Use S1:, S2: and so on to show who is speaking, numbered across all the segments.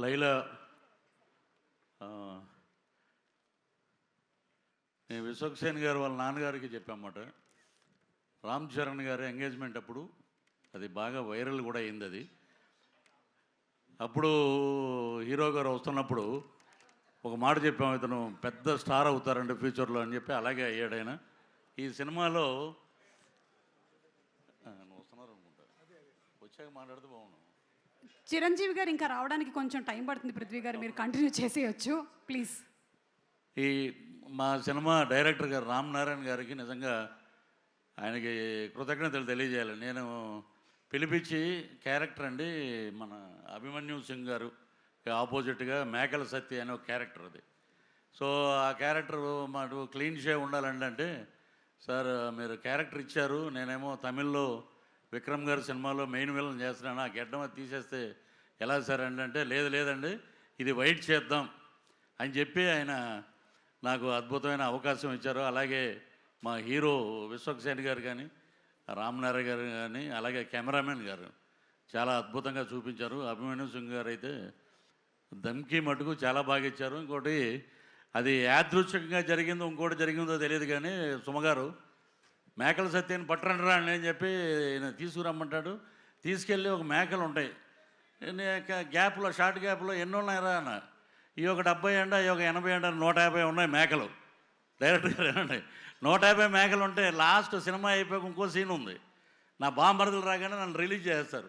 S1: లైలా నేను విశ్వక్సేన్ గారు వాళ్ళ నాన్నగారికి చెప్పామాట రామ్ చరణ్ గారి ఎంగేజ్మెంట్ అప్పుడు అది బాగా వైరల్ కూడా అయింది అది. అప్పుడు హీరో గారు వస్తున్నప్పుడు ఒక మాట చెప్పాము ఇతను పెద్ద స్టార్ అవుతారండి ఫ్యూచర్లో అని చెప్పి అలాగే అయ్యాడు ఆయన. ఈ సినిమాలో నువ్వు వస్తున్నారు అనుకుంటా. వచ్చాక మాట్లాడితే బాగున్నాను
S2: చిరంజీవి గారు ఇంకా రావడానికి కొంచెం టైం పడుతుంది పృథ్వీ గారు మీరు కంటిన్యూ చేసేయచ్చు. ప్లీజ్
S1: ఈ మా సినిమా డైరెక్టర్ గారు రామ్ నారాయణ గారికి నిజంగా ఆయనకి కృతజ్ఞతలు తెలియజేయాలి. నేను పిలిపించి క్యారెక్టర్ అండి మన అభిమన్యు సింగ్ గారు ఆపోజిట్గా మేకల సత్య అనే ఒక క్యారెక్టర్ అది. సో ఆ క్యారెక్టర్ మాకు క్లీన్ షేవ్ ఉండాలండి అంటే సార్ మీరు క్యారెక్టర్ ఇచ్చారు నేనేమో తమిళ్ళో విక్రమ్ గారి సినిమాలో మెయిన్ విలన్ చేస్తున్నాను ఆ గెడ్డం తీసేస్తే ఎలా సార్ అండి అంటే లేదు లేదండి ఇది వైట్ చేద్దాం అని చెప్పి ఆయన నాకు అద్భుతమైన అవకాశం ఇచ్చారు. అలాగే మా హీరో విశ్వక్సేన్ గారు కానీ రామ్నారాయణ గారు కానీ అలాగే కెమెరామెన్ గారు చాలా అద్భుతంగా చూపించారు. అభిమన్యు సింగ్ గారు అయితే దమ్కి మటుకు చాలా బాగా ఇచ్చారు. ఇంకోటి అది యాదృచ్ఛికంగా జరిగిందో ఇంకోటి జరిగిందో తెలియదు కానీ సుమగారు మేకల సత్యాన్ని పట్టరండి రా అని చెప్పి ఈయన తీసుకురమ్మంటాడు. తీసుకెళ్ళి ఒక మేకలు ఉంటాయి. గ్యాప్లో షార్ట్ గ్యాప్లో ఎన్ని ఉన్నాయిరా అన్న. ఈ ఒక డెబ్బై ఎండ ఈ ఒక ఎనభై ఎండ నూట యాభై ఉన్నాయి మేకలు. డైరెక్ట్గా ఏమండి నూట యాభై మేకలు ఉంటే లాస్ట్ సినిమా అయిపోయాక ఇంకో సీన్ ఉంది. నా బాంబరదలు రాగానే నన్ను రిలీజ్ చేస్తారు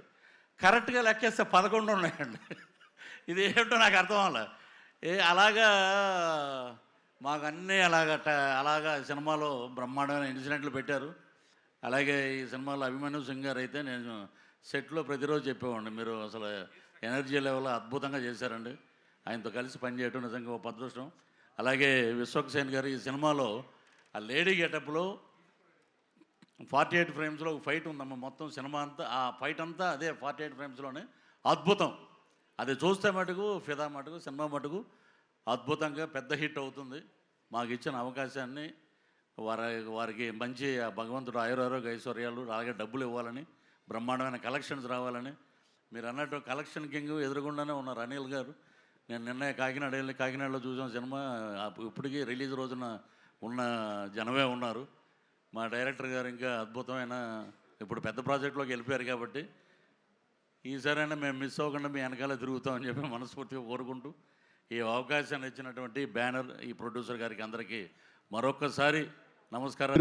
S1: కరెక్ట్గా లెక్కేస్తే పదకొండు ఉన్నాయండి. ఇది ఏంటో నాకు అర్థం అవ్వలే. ఏ అలాగా మాకు అన్నీ అలాగ ట- అలాగా సినిమాలో బ్రహ్మాండమైన ఇన్సిడెంట్లు పెట్టారు. అలాగే ఈ సినిమాలో అభిమన్యు సింగ్ గారు అయితే నేను సెట్లో ప్రతిరోజు చెప్పేవాడిని మీరు అసలు ఎనర్జీ లెవెల్ అద్భుతంగా చేశారండి. ఆయనతో కలిసి పనిచేయటం నిజంగా ఒక అదృష్టం అలాగే విశ్వక్సేన్ గారు ఈ సినిమాలో ఆ లేడీ గెటప్లో ఫార్టీ ఎయిట్ ఫ్రేమ్స్లో ఒక ఫైట్ ఉందమ్మ మొత్తం సినిమా అంతా ఆ ఫైట్ అంతా అదే ఫార్టీ ఎయిట్ ఫ్రేమ్స్లోనే. అద్భుతం. అది చూస్తే మటుకు ఫిదా మటుకు సినిమా మటుకు అద్భుతంగా పెద్ద హిట్ అవుతుంది. మాకు ఇచ్చిన అవకాశాన్ని వారి వారికి మంచి భగవంతుడు ఆయురారోగ్య ఐశ్వర్యాలు అలాగే డబ్బులు ఇవ్వాలని బ్రహ్మాండమైన కలెక్షన్స్ రావాలని. మీరు అన్నట్టు కలెక్షన్ కింగ్ ఎదురుగుండానే ఉన్నారు అనిల్ గారు. నేను నిన్న కాకినాడ వెళ్ళి కాకినాడలో చూసిన సినిమా. ఇప్పటికీ రిలీజ్ రోజున ఉన్న జనమే ఉన్నారు. మా డైరెక్టర్ గారు ఇంకా అద్భుతమైన ఇప్పుడు పెద్ద ప్రాజెక్టులోకి వెళ్ళిపోయారు కాబట్టి ఈసారైనా మేము మిస్ అవ్వకుండా మీ వెనకాల తిరుగుతామని చెప్పి మనస్ఫూర్తిగా కోరుకుంటూ ఈ అవకాశాన్ని ఇచ్చినటువంటి బ్యానర్ ఈ ప్రొడ్యూసర్ గారికి అందరికీ మరొకసారి నమస్కారం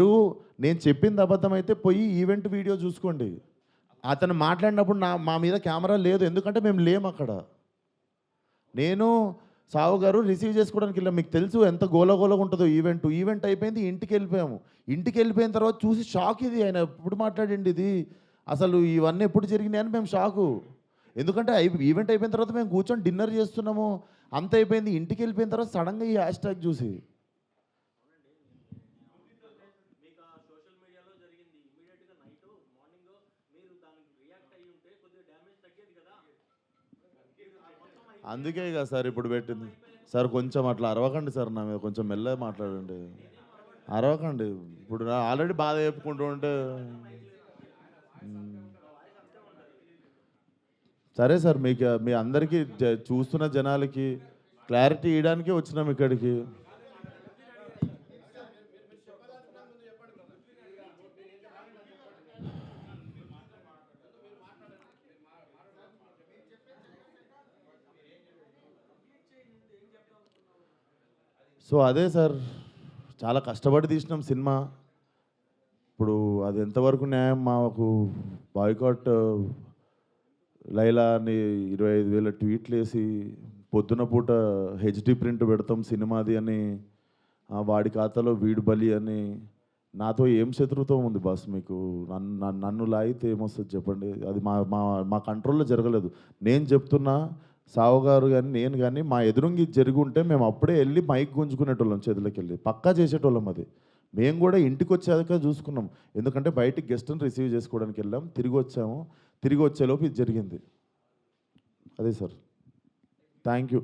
S3: నేను చెప్పింది అబద్ధం అయితే పోయి ఈవెంట్ వీడియో చూసుకోండి. అతను మాట్లాడినప్పుడు నా మా మీద కెమెరా లేదు ఎందుకంటే మేము లేము అక్కడ. నేను సావు గారు రిసీవ్ చేసుకోవడానికి వెళ్ళాం. మీకు తెలుసు ఎంత గోలగోలగా ఉంటుందో ఈవెంట్. ఈవెంట్ అయిపోయింది ఇంటికి వెళ్ళిపోయాము. ఇంటికి వెళ్ళిపోయిన తర్వాత చూసి షాక్ ఇది ఆయన. ఎప్పుడు మాట్లాడండి ఇది? అసలు ఇవన్నీ ఎప్పుడు జరిగినాయి అని మేము షాకు. ఎందుకంటే ఈవెంట్ అయిపోయిన తర్వాత మేము కూర్చొని డిన్నర్ చేస్తున్నాము. అంత అయిపోయింది ఇంటికి వెళ్ళిపోయిన తర్వాత సడన్గా ఈ హ్యాష్ ట్యాగ్ చూసి. అందుకే కదా సార్ ఇప్పుడు పెట్టింది. సార్ కొంచెం అట్లా అరవకండి సార్ నా మీద కొంచెం మెల్లగా మాట్లాడండి. అరవకండి. ఇప్పుడు నా ఆల్రెడీ బాధ చెప్పుకుంటూ ఉంటే సరే సార్ మీకు మీ అందరికీ చూస్తున్న జనాలకి క్లారిటీ ఇవ్వడానికే వచ్చినాం ఇక్కడికి. సో అదే సార్ చాలా కష్టపడి తీసినాం సినిమా. ఇప్పుడు అది ఎంతవరకు న్యాయం? మాకు బాయ్కాట్ లైలా అని ఇరవై ఐదు వేల ట్వీట్లు వేసి పొద్దున పూట హెచ్డి ప్రింట్ పెడతాం సినిమాది అని వాడి ఖాతాలో వీడు బలి అని. నాతో ఏం శత్రుత్వం ఉంది బాస్ మీకు? నన్ను నన్ను- నన్ను లాగితే ఏమొస్తుంది చెప్పండి. అది మా మా మా కంట్రోల్లో జరగలేదు. నేను చెప్తున్నా సావుగారు కానీ నేను కానీ మా ఎదురుంగి జరుగుంటే ఉంటే మేము అప్పుడే వెళ్ళి మైక్ గుంజుకునేటోళ్ళం చేతులకి వెళ్ళి పక్కా చేసేటోళ్ళం అది. మేము కూడా ఇంటికి వచ్చాక చూసుకున్నాం. ఎందుకంటే బయటికి గెస్ట్ని రిసీవ్ చేసుకోవడానికి వెళ్ళాం. తిరిగి వచ్చాము. తిరిగి వచ్చేలోపు ఇది జరిగింది. అదే సార్. Thank you.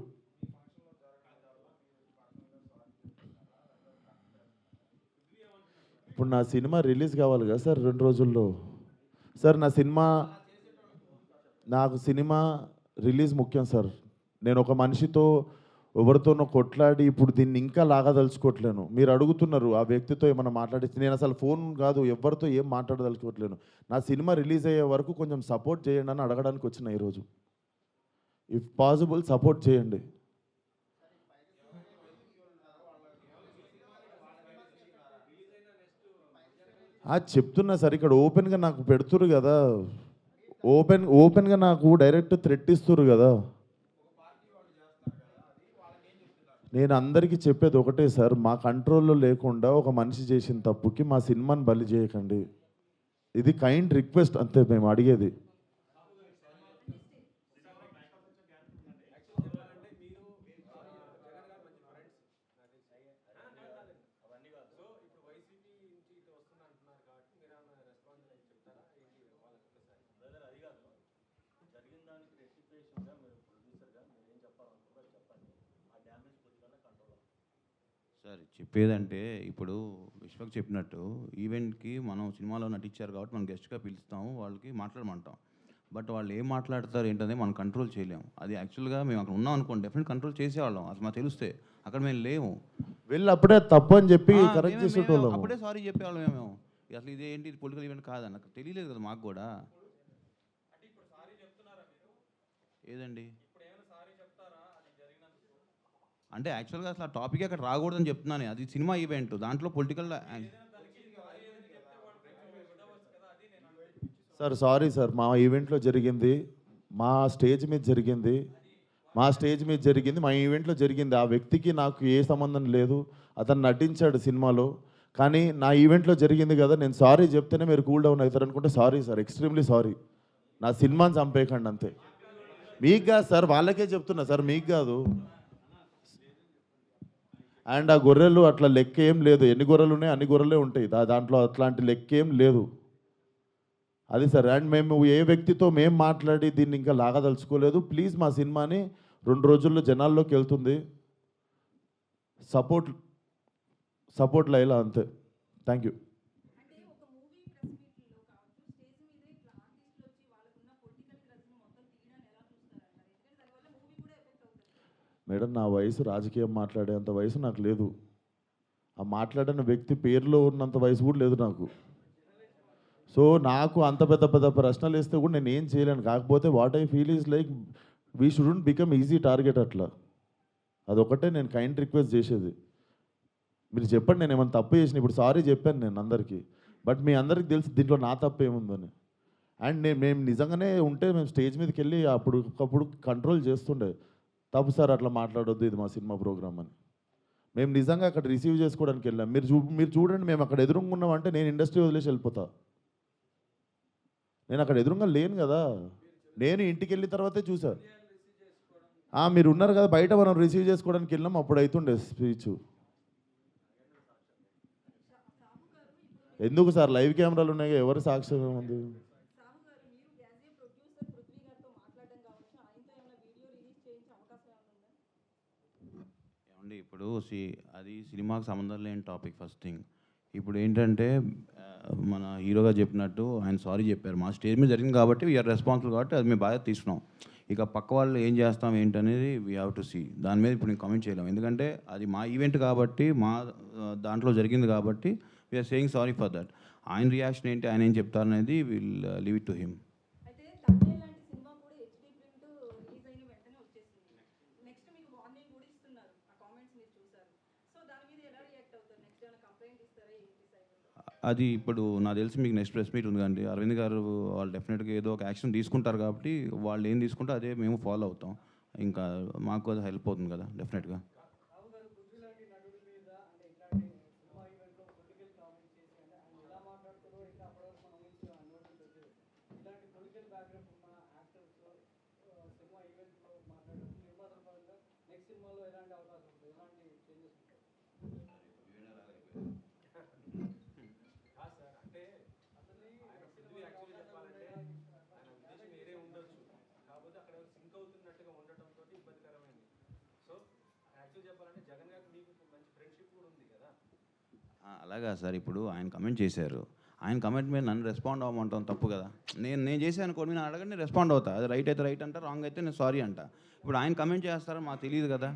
S3: ఇప్పుడు నా సినిమా రిలీజ్ కావాలి కదా సార్ రెండు రోజుల్లో? సార్ నా సినిమా నాకు సినిమా రిలీజ్ ముఖ్యం సార్. నేను ఒక మనిషితో ఎవరితోనో కొట్లాడి ఇప్పుడు దీన్ని ఇంకా లాగదలుచుకోవట్లేను. మీరు అడుగుతున్నారు ఆ వ్యక్తితో ఏమైనా మాట్లాడిస్తే నేను అసలు ఫోన్ కాదు ఎవరితో ఏం మాట్లాడదలుచుకోవట్లేను. నా సినిమా రిలీజ్ అయ్యే వరకు కొంచెం సపోర్ట్ చేయండి అని అడగడానికి వచ్చిన ఈరోజు. ఇఫ్ పాసిబుల్ సపోర్ట్ చేయండి. చెప్తున్నా సార్ ఇక్కడ ఓపెన్గా నాకు పెడుతురు కదా. ఓపెన్ ఓపెన్గా నాకు డైరెక్ట్ థ్రెట్ ఇస్తురు కదా. నేను అందరికీ చెప్పేది ఒకటే సార్ మా కంట్రోల్లో లేకుండా ఒక మనిషి చేసిన తప్పుకి మా సినిమాని బలి చేయకండి. ఇది కైండ్ రిక్వెస్ట్ అంతే మేము అడిగేది.
S4: సార్ చెప్పేదంటే ఇప్పుడు విశ్వక్ చెప్పినట్టు ఈవెంట్కి మనం సినిమాలో నటించారు కాబట్టి మనం గెస్ట్గా పిలుస్తాము వాళ్ళకి మాట్లాడమంటాం. బట్ వాళ్ళు ఏం మాట్లాడతారు ఏంటనేది మనం కంట్రోల్ చేయలేము. అది యాక్చువల్గా మేము అక్కడ ఉన్నాం అనుకోండి డెఫినెట్ కంట్రోల్ చేసేవాళ్ళం. అసలు మాకు తెలిస్తే అక్కడ మేము లేము.
S3: వెళ్ళి అప్పుడే తప్పు అని చెప్పి కరెక్ట్
S4: మేమే అప్పుడే సారీ చెప్పేవాళ్ళం మేము. అసలు ఇది ఏంటి ఇది పొలిటికల్ ఈవెంట్ కాదని నాకు తెలియలేదు కదా మాకు కూడా. ఏదండి? అంటే యాక్చువల్గా అసలు ఆ టాపిక్ అక్కడ రాకూడదని చెప్తున్నాను. అది సినిమా ఈవెంట్. దాంట్లో పొలిటికల్
S3: సార్ సారీ సార్. మా ఈవెంట్లో జరిగింది. మా స్టేజ్ మీద జరిగింది. మా స్టేజ్ మీద జరిగింది. మా ఈవెంట్లో జరిగింది. ఆ వ్యక్తికి నాకు ఏ సంబంధం లేదు. అతను నటించాడు సినిమాలో. కానీ నా ఈవెంట్లో జరిగింది కదా. నేను సారీ చెప్తేనే మీరు కూల్ డౌన్ అవుతారు అనుకుంటే సారీ సార్. Extremely sorry. నా సినిమాని చంపేయకండి అంతే. మీకు కాదు సార్ వాళ్ళకే చెప్తున్నా సార్. మీకు కాదు. అండ్ ఆ గొర్రెలు అట్లా లెక్క ఏం లేదు. ఎన్ని గొర్రెలు ఉన్నాయి? అన్ని గొర్రెలే ఉంటాయి. దా- దాంట్లో అట్లాంటి లెక్క ఏం లేదు. అది సార్. అండ్ మేము ఏ వ్యక్తితో మేము మాట్లాడి దీన్ని ఇంకా లాగదలుచుకోలేదు. ప్లీజ్ మా సినిమాని రెండు రోజుల్లో జనాల్లోకి వెళ్తుంది. సపోర్ట్ సపోర్ట్ లైలా అంతే. Thank you. మేడం నా వయసు రాజకీయం మాట్లాడేంత వయసు నాకు లేదు. ఆ మాట్లాడిన వ్యక్తి పేరులో ఉన్నంత వయసు కూడా లేదు నాకు. సో నాకు అంత పెద్ద పెద్ద ప్రశ్నలు వేస్తే కూడా నేను ఏం చేయలేను. కాకపోతే what I feel is like we shouldn't become easy target అట్లా. అదొకటే నేను కైండ్ రిక్వెస్ట్ చేసేది. మీరు చెప్పండి నేను ఏమైనా తప్పు చేసిన ఇప్పుడు సారీ చెప్పాను నేను అందరికీ. బట్ మీ అందరికి తెలుసు దీంట్లో నా తప్పు ఏముందని. అండ్ నేను మేము నిజంగానే ఉంటే మేము స్టేజ్ మీదకి వెళ్ళి అప్పుడు ఒకప్పుడు కంట్రోల్ చేస్తుండే. తప్పు సార్ అట్లా మాట్లాడొద్దు ఇది మా సినిమా ప్రోగ్రామ్ అని. మేము నిజంగా అక్కడ రిసీవ్ చేసుకోవడానికి వెళ్ళాం. మీరు చూ మీరు చూడండి మేము అక్కడ ఎదురుంగున్నాం అంటే నేను ఇండస్ట్రీ వదిలేసి వెళ్ళిపోతా. నేను అక్కడ ఎదురుగా లేను కదా. నేను ఇంటికి వెళ్ళిన తర్వాతే చూసా. మీరు ఉన్నారు కదా బయట మనం రిసీవ్ చేసుకోవడానికి వెళ్ళాం అప్పుడు అవుతుండే స్పీచ్. ఎందుకు సార్ లైవ్ కెమెరాలు ఉన్నాయి ఎవరు సాక్ష్యం ఉంది
S4: ఏమండి ఇప్పుడు సి అది సినిమాకి సంబంధం లేని టాపిక్ ఫస్ట్ థింగ్. ఇప్పుడు ఏంటంటే మన హీరోగా చెప్పినట్టు ఆయన సారీ చెప్పారు. మా స్టేజ్ మీద జరిగింది కాబట్టి వీఆర్ రెస్పాన్సిబుల్ కాబట్టి అది మేము బాగా తీసుకున్నాం. ఇక పక్క వాళ్ళు ఏం చేస్తాం ఏంటనేది వీ హ్యావ్ టు సీ దాని మీద ఇప్పుడు నేను కామెంట్ చేయలేము. ఎందుకంటే అది మా ఈవెంట్ కాబట్టి మా దాంట్లో జరిగింది కాబట్టి we are saying sorry for that ఆయన రియాక్షన్ ఏంటి ఆయన ఏం చెప్తారనేది will leave it to him
S2: అయితే తండ్రి లాంటి సినిమా కూడా హెచ్డి ప్రింట్ రిలీజ్ అయిన వెంటనే వచ్చేసింది నెక్స్ట్ మీకు వార్నింగ్ కూడా ఇస్తున్నారు ఆ కామెంట్స్ మీరు చూసారు సో దాని మీద ఎలా రియాక్ట్ అవుతారు నెక్స్ట్ ఏమైనా కంప్లైంట్ ఇస్తారా ఏంటి సైడ్
S4: అది ఇప్పుడు నాకు తెలిసి మీకు నెక్స్ట్ ప్రెస్ మీట్ ఉంది కండి అరవింద్ గారు వాళ్ళు డెఫినెట్గా ఏదో ఒక యాక్షన్ తీసుకుంటారు కాబట్టి వాళ్ళు ఏం తీసుకుంటే అదే మేము ఫాలో అవుతాం. ఇంకా మాకు అది హెల్ప్ అవుతుంది కదా డెఫినెట్గా. అలాగా సార్. ఇప్పుడు ఆయన కమెంట్ చేశారు. ఆయన కమెంట్ మీద నన్ను రెస్పాండ్ అవ్వమంటాం తప్పు కదా. నేను నేను చేశాను కొన్ని నేను అడగండి రెస్పాండ్ అవుతా. అది రైట్ అయితే రైట్ అంట రాంగ్ అయితే నేను సారీ అంట. ఇప్పుడు ఆయన కమెంట్ చేస్తారో మాకు తెలియదు కదా.